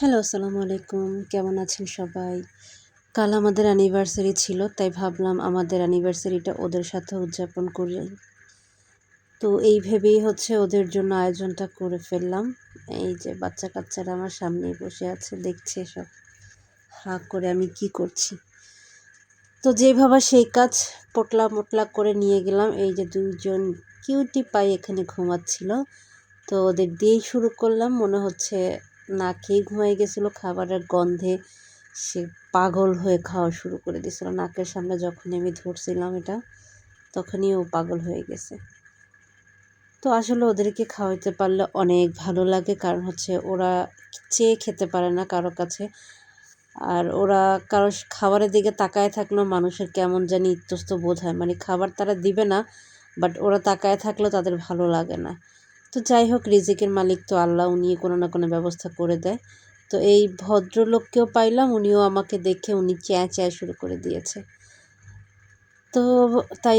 Hello, আসসালামু আলাইকুম। কেমন আছেন সবাই? কাল আমাদের অ্যানিভার্সারি ছিল, তাই ভাবলাম আমাদের অ্যানিভার্সারিটা ওদের সাথে উদযাপন করি। তো এই ভেবেই হচ্ছে ওদের জন্য আয়োজনটা করে ফেললাম। এই যে বাচ্চা কাচ্চারা আমার সামনেই বসে আছে, দেখছে সব হা করে আমি কি করছি? তো যেই ভাবা সেই কাজ পোটলা মোটলা করে নিয়ে গেলাম, এই যে দুইজন কিউটি পাই এখানে ঘুমাচ্ছিল। তো ওদের দিয়েই শুরু করলাম, মনে হচ্ছে না খেয়ে ঘুমাই গেছিল, খাবারের গন্ধে সে পাগল হয়ে খাওয়া শুরু করে দিয়েছিল। নাকের সামনে যখন আমি ধরছিলাম এটা, তখনই ও পাগল হয়ে গেছে। তো আসলে ওদেরকে খাওয়াইতে পারলে অনেক ভালো লাগে, কারণ হচ্ছে ওরা চেয়ে খেতে পারে না কারও কাছে। আর ওরা কারও খাবারের দিকে তাকায় থাকলেও মানুষের কেমন জানি ইত্যস্ত বোধ হয়। মানে খাবার তারা দিবে না, বাট ওরা তাকায় থাকলেও তাদের ভালো লাগে না। তো যাই হোক রিজিকের মালিক তো আল্লাহ উনি কোনো না কোনো ব্যবস্থা করে দেয়। তো এই ভদ্রলোককেও পাইলাম, উনিও আমাকে দেখে উনি চ্যাঁ চ্যাঁ শুরু করে দিয়েছে। তো তাই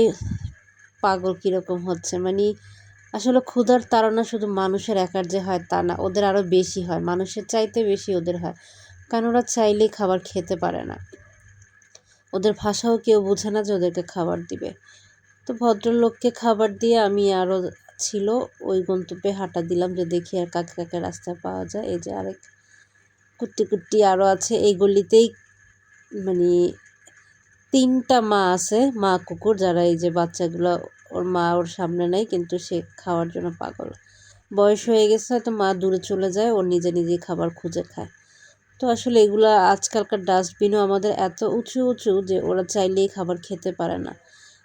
পাগল কীরকম হচ্ছে? মানে আসলে ক্ষুধার তাড়না শুধু মানুষের একার যে হয় তা না, ওদের আরও বেশি হয়। মানুষের চাইতে বেশি ওদের হয়। কারণ ওরা চাইলেই খাবার খেতে পারে না। ওদের ভাষাও কেউ বোঝে না যে ওদেরকে খাবার দিবে। তো ভদ্রলোককে খাবার দিয়ে আমি আরও ছিল, ওই গন্তব্যে হাঁটা দিলাম যে দেখি আর কাকে কাকে রাস্তা পাওয়া যায়। এই যে আরেক কুট্টি কুট্টি আরও আছে, এই গলিতেই মানে তিনটা মা আছে, মা, কুকুর, যারা এই যে বাচ্চাগুলো ওর মা ওর সামনে নেয়, কিন্তু সে খাওয়ার জন্য পাগল। বয়স হয়ে গেছে, হয়তো মা দূরে চলে যায়, ও নিজে নিজে খাবার খুঁজে খায়। তো আসলে এগুলা আজকালকার ডাস্টবিনও আমাদের এত উঁচু উঁচু যে ওরা চাইলেই খাবার খেতে পারে না।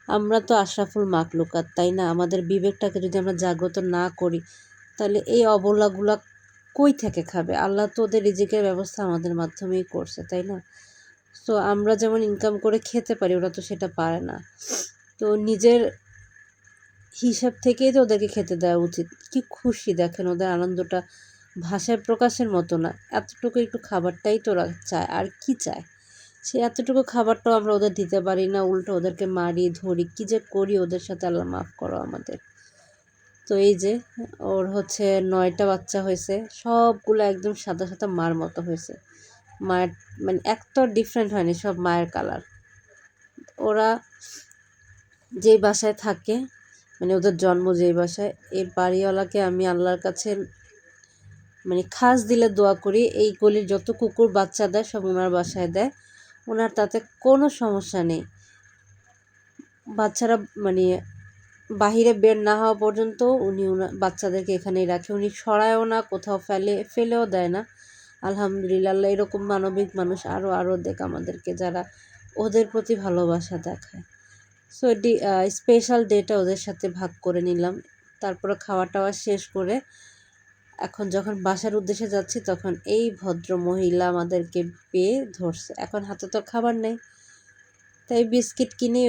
আমরা তো আশরাফুল মাকলুকাত, তাই না? আমাদের বিবেকটাকে যদি আমরা জাগ্রত না করি, তাহলে এই অবলাগুলা কই থেকে খাবে? আল্লাহ তো ওদের রিজিকের ব্যবস্থা আমাদের মাধ্যমেই করছে, তাই না? তো আমরা যেমন ইনকাম করে খেতে পারি, ওরা তো সেটা পারে না। তো নিজের হিসাব থেকেই তো ওদেরকে খেতে দেওয়া উচিত। কি খুশি, দেখেন ওদের আনন্দটা ভাষায় প্রকাশের মতো না। এতটুকু একটু খাবারটাই তো ওরা চায়, আর কি চায়? সে এতটুকু খাবারটাও আমরা ওদের দিতে পারি না, উল্টো ওদেরকে মারি ধরি। কী যে করি ওদের সাথে আল্লাহ মাফ করো আমাদের। তো এই যে, ওর হচ্ছে নয়টা বাচ্চা হয়েছে, সবগুলো একদম সাদা সাদা মার মতো হয়েছে। মায়ের মানে একটা ডিফারেন্ট হয়নি, সব মায়ের কালার ওরা যেই বাসায় থাকে মানে ওদের জন্ম যেই বাসায় এই বাড়িওয়ালাকে আমি আল্লাহর কাছে মানে খাস দিলে দোয়া করি, এই গলির যত কুকুর বাচ্চা দেয়, সব ওনার বাসায় দেয়। ওনার তাতে কোনো সমস্যা নেই। বাচ্চারা মানে বাহিরে বের না হওয়া পর্যন্ত উনি ওনার বাচ্চাদেরকে এখানেই রাখে। উনি সরায়ও না, কোথাও ফেলে, ফেলেও দেয় না। আলহামদুলিল্লাহ, এরকম মানবিক মানুষ আরও আরও দেখ আমাদেরকে যারা ওদের প্রতি ভালোবাসা দেখায়। সো এটি স্পেশাল ডেটা ওদের সাথে ভাগ করে নিলাম। তারপরে খাওয়া টাওয়া শেষ করে এখন যখন বাসার উদ্দেশ্যে যাচ্ছি, তখন এই ভদ্র মহিলা আমাদেরকে পেয়ে ধরছে। এখন হাতে তো খাবার নেই। তাই বিস্কিট কিনেই